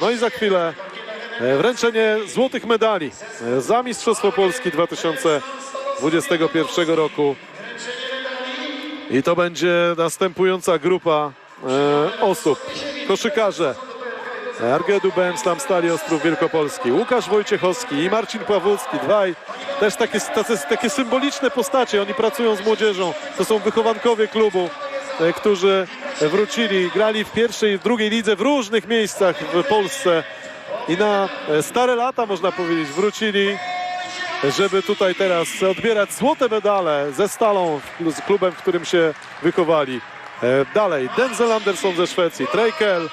No i za chwilę e, wręczenie złotych medali za Mistrzostwo Polski 2021 roku. I to będzie następująca grupa e, osób. Koszykarze Argedu BM Slam Stali Ostrów Wielkopolski, Łukasz Wojciechowski i Marcin Pawłowski. Dwaj też takie, tacy, takie symboliczne postacie. Oni pracują z młodzieżą. To są wychowankowie klubu, e, którzy wrócili, grali w pierwszej i drugiej lidze w różnych miejscach w Polsce. I na e, stare lata, można powiedzieć, wrócili żeby tutaj teraz odbierać złote medale ze Stalą, z klubem, w którym się wychowali. E, Dalej, Denzel Anderson ze Szwecji, Trejkel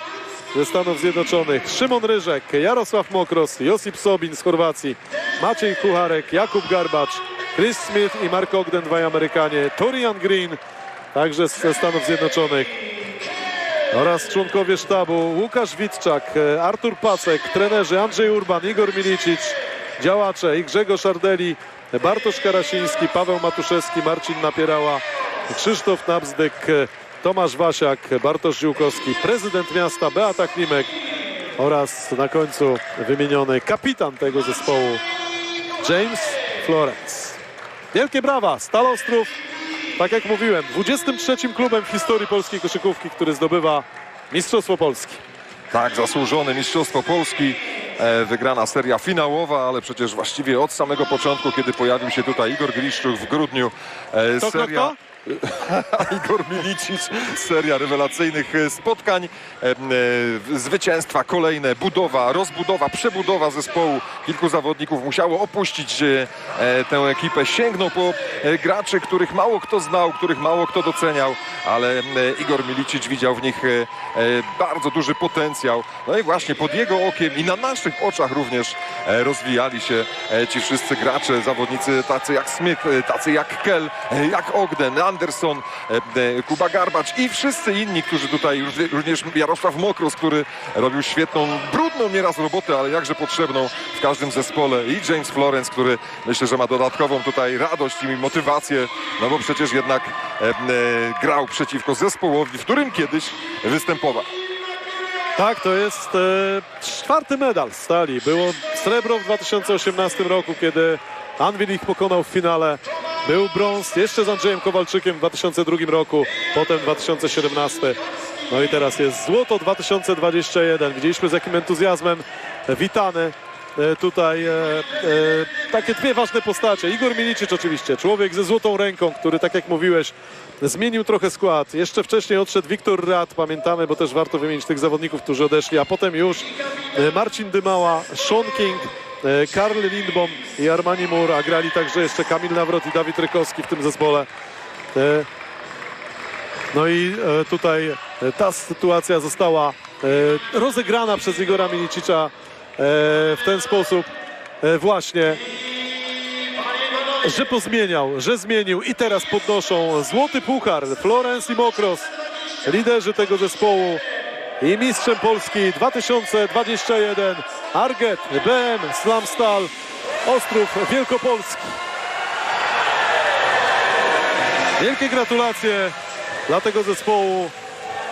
ze Stanów Zjednoczonych, Szymon Ryżek, Jarosław Mokros, Josip Sobin z Chorwacji, Maciej Kucharek, Jakub Garbacz, Chris Smith i Mark Ogden, dwaj Amerykanie, Torian Green, także ze Stanów Zjednoczonych. Oraz członkowie sztabu. Łukasz Witczak, e, Artur Pacek, trenerzy Andrzej Urban, Igor Milicic, działacze i Grzegorz Ardeli, Bartosz Karasiński, Paweł Matuszewski, Marcin Napierała, Krzysztof Nabzdyk, e, Tomasz Wasiak, Bartosz Ziółkowski, prezydent miasta Beata Klimek oraz na końcu wymieniony kapitan tego zespołu James Florence. Wielkie brawa, Stal Ostrów tak jak mówiłem, 23 klubem w historii polskiej koszykówki, który zdobywa Mistrzostwo Polski. Tak, zasłużone Mistrzostwo Polski, e, wygrana seria finałowa, ale przecież właściwie od samego początku, kiedy pojawił się tutaj Igor Gliszczuk w grudniu, e, seria... Igor Milicic, seria rewelacyjnych e, spotkań, e, zwycięstwa kolejne, budowa, rozbudowa, przebudowa zespołu. Kilku zawodników musiało opuścić e, tę ekipę, sięgnął po graczy, których mało kto znał, których mało kto doceniał, ale Igor Milicic widział w nich bardzo duży potencjał. No i właśnie pod jego okiem i na naszych oczach również rozwijali się ci wszyscy gracze, zawodnicy tacy jak Smith, tacy jak Kell, e, jak Ogden, Anderson, e, e, Kuba Garbacz i wszyscy inni, którzy tutaj, również Jarosław Mokros, który robił świetną, brudną nieraz robotę, ale jakże potrzebną w każdym zespole i James Florence, który myślę, że ma dodatkową tutaj radość i motywację, no bo przecież jednak e, grał przeciwko zespołowi, w którym kiedyś występował. Tak, to jest e, czwarty medal Stali. Było srebro w 2018 roku, kiedy Anwil ich pokonał w finale. Był brąz jeszcze z Andrzejem Kowalczykiem w 2002 roku, potem 2017. No i teraz jest złoto 2021. Widzieliśmy z jakim entuzjazmem witany e, tutaj e, e, takie dwie ważne postacie. Igor Milicic oczywiście, człowiek ze złotą ręką, który tak jak mówiłeś zmienił trochę skład. Jeszcze wcześniej odszedł Wiktor Rad, pamiętamy, bo też warto wymienić tych zawodników, którzy odeszli, a potem już e, Marcin Dymała, Sean King, Karl Lindbom i Armani Mur, a grali także jeszcze Kamil Nawrot i Dawid Rykowski w tym zespole. E, No i e, tutaj e, ta sytuacja została e, rozegrana przez Igora Milicicza e, w ten sposób e, właśnie, że pozmieniał, że zmienił i teraz podnoszą złoty puchar Florence i Mokros, liderzy tego zespołu i mistrzem Polski 2021 Arget, BM, Slamstal, Ostrów Wielkopolski. Wielkie gratulacje dla tego zespołu,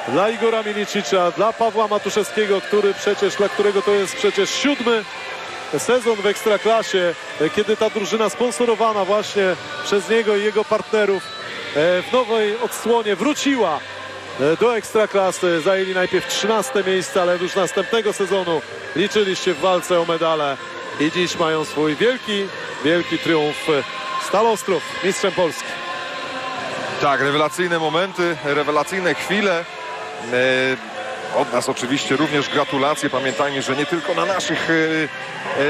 dla Igora Milicicza, dla Pawła Matuszewskiego, który przecież, dla którego to jest przecież siódmy sezon w Ekstraklasie, kiedy ta drużyna sponsorowana właśnie przez niego i jego partnerów e, w nowej odsłonie wróciła do Ekstraklasy. Zajęli najpierw 13 miejsce, ale już następnego sezonu liczyliście w walce o medale i dziś mają swój wielki, wielki triumf. Stal Ostrów, mistrzem Polski. Tak, rewelacyjne momenty, rewelacyjne chwile. Od nas oczywiście również gratulacje. Pamiętajmy, że nie tylko na naszych e,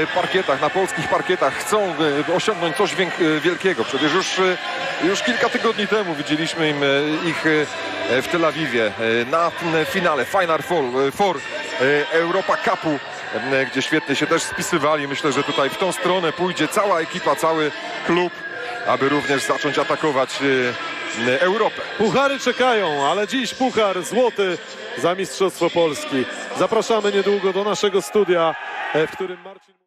e, parkietach, na polskich parkietach chcą e, osiągnąć coś wielkiego. Przecież już, już kilka tygodni temu widzieliśmy im, ich w Tel Awiwie na finale Final Four, Four Europa Cupu, gdzie świetnie się też spisywali. Myślę, że tutaj w tą stronę pójdzie cała ekipa, cały klub, aby również zacząć atakować Europę. Puchary czekają, ale dziś puchar złoty za Mistrzostwo Polski. Zapraszamy niedługo do naszego studia, e, w którym Marcin...